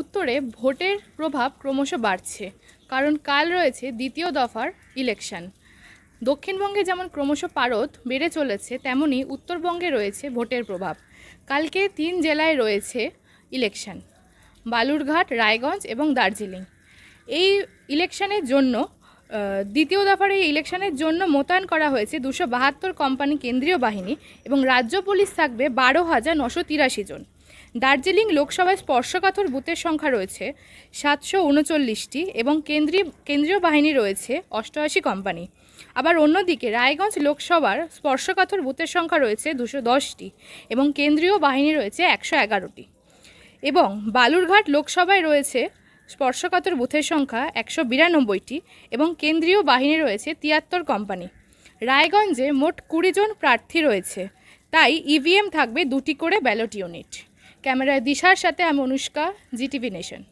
উত্তরে ভোটের প্রভাব ক্রমশ বাড়ছে, কারণ কাল রয়েছে দ্বিতীয় দফার ইলেকশন। দক্ষিণবঙ্গে যেমন ক্রমশ পারদ বেড়ে চলেছে, তেমনি উত্তরবঙ্গে রয়েছে ভোটের প্রভাব। কালকে তিন জেলায় রয়েছে ইলেকশন, বালুরঘাট, রায়গঞ্জ এবং দার্জিলিং। এই ইলেকশনের জন্য দ্বিতীয় দফার এই ইলেকশনের জন্য মোতায়েন করা হয়েছে দুশো বাহাত্তর কোম্পানি কেন্দ্রীয় বাহিনী এবং রাজ্য পুলিশ থাকবে বারো হাজার নশো তিরাশি জন। দার্জিলিং লোকসভায় স্পর্শকাতর বুথের সংখ্যা রয়েছে সাতশো উনচল্লিশটি এবং কেন্দ্রীয় কেন্দ্রীয় বাহিনী রয়েছে অষ্টআশি কোম্পানি। আবার অন্যদিকে রায়গঞ্জ লোকসভার স্পর্শকাতর বুথের সংখ্যা রয়েছে দুশো দশটি এবং কেন্দ্রীয় বাহিনী রয়েছে একশো এগারোটি। এবং বালুরঘাট লোকসভায় রয়েছে স্পর্শকাতর বুথের সংখ্যা একশো বিরানব্বইটি এবং কেন্দ্রীয় বাহিনী রয়েছে তিয়াত্তর কোম্পানি। রায়গঞ্জে মোট কুড়ি জন প্রার্থী রয়েছে, তাই ইভিএম থাকবে দুটি করে ব্যালট ইউনিট। ক্যামেরায় দিশার সাথে আমি অনুষ্কা জিটিভি নেশন।